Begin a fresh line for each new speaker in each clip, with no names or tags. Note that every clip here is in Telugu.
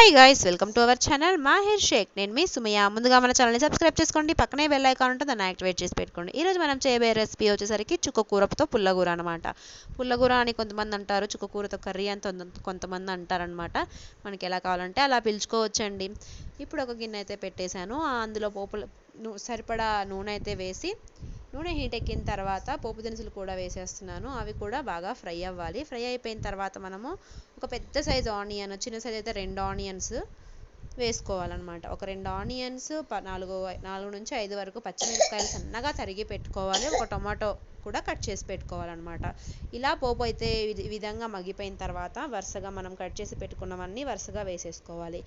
Hi guys welcome to our channel మా మాహిర్ షేక్ నేను మీ సుమయ ముందుగా మన ఛానల్ని సబ్స్క్రైబ్ చేసుకోండి. పక్కనే బెల్ ఐకాన్ ఉంటుంది. దాన్ని యాక్టివేట్ చేసి పెట్టుకోండి. ఈరోజు మనం చేయబోయే రెసిపీ వచ్చేసరికి చుక్కకూరతో పుల్లగూర అనమాట పుల్లగూర అని కొంతమంది అంటారు. చుక్కకూరతో కర్రీ అని కొంతమంది అంటారనమాట మనకి ఎలా కావాలంటే అలా పిలుచుకోవచ్చండి. ఇప్పుడు ఒక గిన్నె అయితే పెట్టేశాను. అందులో పోపుల సరిపడా నూనె అయితే వేసి నూనె హీట్ ఎక్కిన తర్వాత పోపు దినుసులు కూడా వేసేస్తున్నాను. అవి కూడా బాగా ఫ్రై అవ్వాలి. ఫ్రై అయిపోయిన తర్వాత మనము ఒక పెద్ద సైజు ఆనియన్ చిన్న సైజు అయితే రెండు ఆనియన్స్ వేసుకోవాలన్నమాట. ఒక రెండు ఆనియన్స్ నాలుగు నాలుగు నుంచి ఐదు వరకు పచ్చిమిరపకాయలు సన్నగా తరిగి పెట్టుకోవాలి. ఒక టొమాటో కూడా కట్ చేసి పెట్టుకోవాలన్నమాట. ఇలా పోపు అయితే విధంగా మగ్గిపోయిన తర్వాత వరుసగా మనం కట్ చేసి పెట్టుకున్నవన్నీ వరుసగా వేసేసుకోవాలి.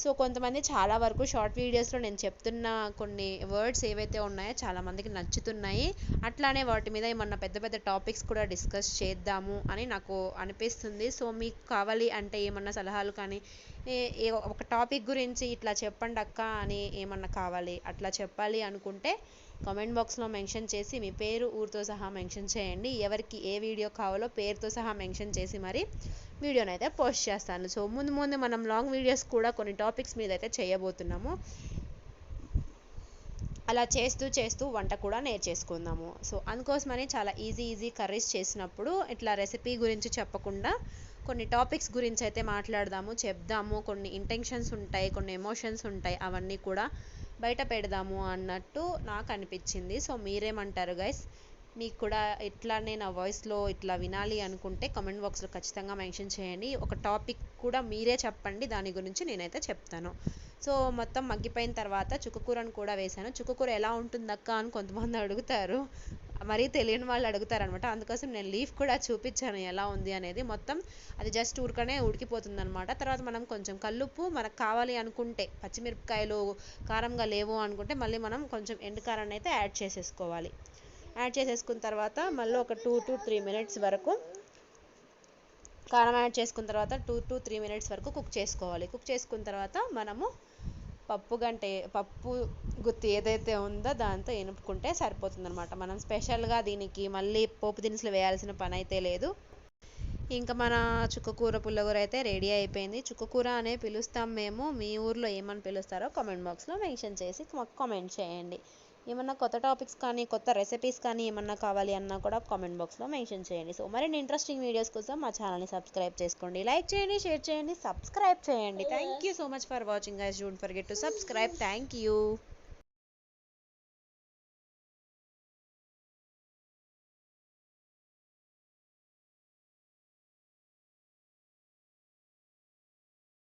సో కొంతమంది చాలా వరకు షార్ట్ వీడియోస్లో నేను చెప్తున్న కొన్ని వర్డ్స్ ఏవైతే ఉన్నాయో చాలా మందికి నచ్చుతున్నాయి. అట్లానే వాటి మీద ఏమన్నా పెద్ద పెద్ద టాపిక్స్ కూడా డిస్కస్ చేద్దాము అని నాకు అనిపిస్తుంది. సో మీకు కావాలి అంటే ఏమన్నా సలహాలు కానీ ఏ- ఒక టాపిక్ గురించి ఇట్లా చెప్పండి అక్క అని ఏమన్నా కావాలి అట్లా చెప్పాలి అనుకుంటే కామెంట్ బాక్స్లో మెన్షన్ చేసి మీ పేరు ఊరితో సహా మెన్షన్ చేయండి. ఎవరికి ఏ వీడియో కావాలో పేరుతో సహా మెన్షన్ చేసి మరి వీడియోని అయితే పోస్ట్ చేస్తాను. సో ముందు ముందు మనం లాంగ్ వీడియోస్ కూడా కొన్ని టాపిక్స్ మీద అయితే చేయబోతున్నాము. అలా చేస్తూ చేస్తూ వంట కూడా నేర్చేసుకుందాము. సో అందుకోసమని చాలా ఈజీ ఈజీ కర్రీస్ చేసినప్పుడు ఇట్లా రెసిపీ గురించి చెప్పకుండా కొన్ని టాపిక్స్ గురించి అయితే మాట్లాడదాము చెప్దాము. కొన్ని ఇంటెన్షన్స్ ఉంటాయి కొన్ని ఎమోషన్స్ ఉంటాయి అవన్నీ కూడా బయట పెడదాము అన్నట్టు నాకు అనిపించింది. సో మీరేమంటారు గైస్ మీకు కూడా ఇట్లానే నా వాయిస్లో ఇట్లా వినాలి అనుకుంటే కామెంట్ బాక్స్లో ఖచ్చితంగా మెన్షన్ చేయండి. ఒక టాపిక్ కూడా మీరే చెప్పండి. దాని గురించి నేనైతే చెప్తాను. సో మొత్తం మగ్గిపోయిన తర్వాత చుక్కకూరను కూడా వేశాను. చుక్కకూర ఎలా ఉంటుందక్క అని కొంతమంది అడుగుతారు. మరీ తెలియని వాళ్ళు అడుగుతారనమాట. అందుకోసం నేను లీఫ్ కూడా చూపించాను ఎలా ఉంది అనేది. మొత్తం అది జస్ట్ ఊరికనే ఉడికిపోతుంది అనమాట తర్వాత మనం కొంచెం కల్లుప్పు మనకు కావాలి అనుకుంటే పచ్చిమిరపకాయలు కారంగా లేవు అనుకుంటే మళ్ళీ మనం కొంచెం ఎండు కారాన్ని అయితే యాడ్ చేసేసుకోవాలి. యాడ్ చేసేసుకున్న తర్వాత మళ్ళీ ఒక టూ టు త్రీ మినిట్స్ వరకు కారం యాడ్ చేసుకున్న తర్వాత టూ టు త్రీ మినిట్స్ వరకు కుక్ చేసుకోవాలి. కుక్ చేసుకున్న తర్వాత మనము పప్పు గంటే పప్పు గుత్తి ఏదైతే ఉందో దాంతో ఎనుపుకుంటే సరిపోతుందనమాట మనం స్పెషల్గా దీనికి మళ్ళీ పోపు దినుసులు వేయాల్సిన పని అయితే లేదు. ఇంకా మన చుక్కకూర పుల్లగూర అయితే రెడీ అయిపోయింది. చుక్కకూర అనే పిలుస్తాం మేము. మీ ఊర్లో ఏమని పిలుస్తారో కామెంట్ బాక్స్లో మెన్షన్ చేసి మాకు కామెంట్ చేయండి. ఏమన్నా కొత్త టాపిక్స్ కానీ కొత్త రెసిపీస్ కానీ ఏమన్నా కావాలి అన్నా కూడా కామెంట్ బాక్స్లో మెన్షన్ చేయండి. సో మరిన్ని ఇంట్రెస్టింగ్ వీడియోస్ కోసం మా ఛానల్ని సబ్స్క్రైబ్ చేసుకోండి. లైక్ చేయండి షేర్ చేయండి సబ్స్క్రైబ్ చేయండి. Thank you so much for watching guys don't forget to subscribe thank you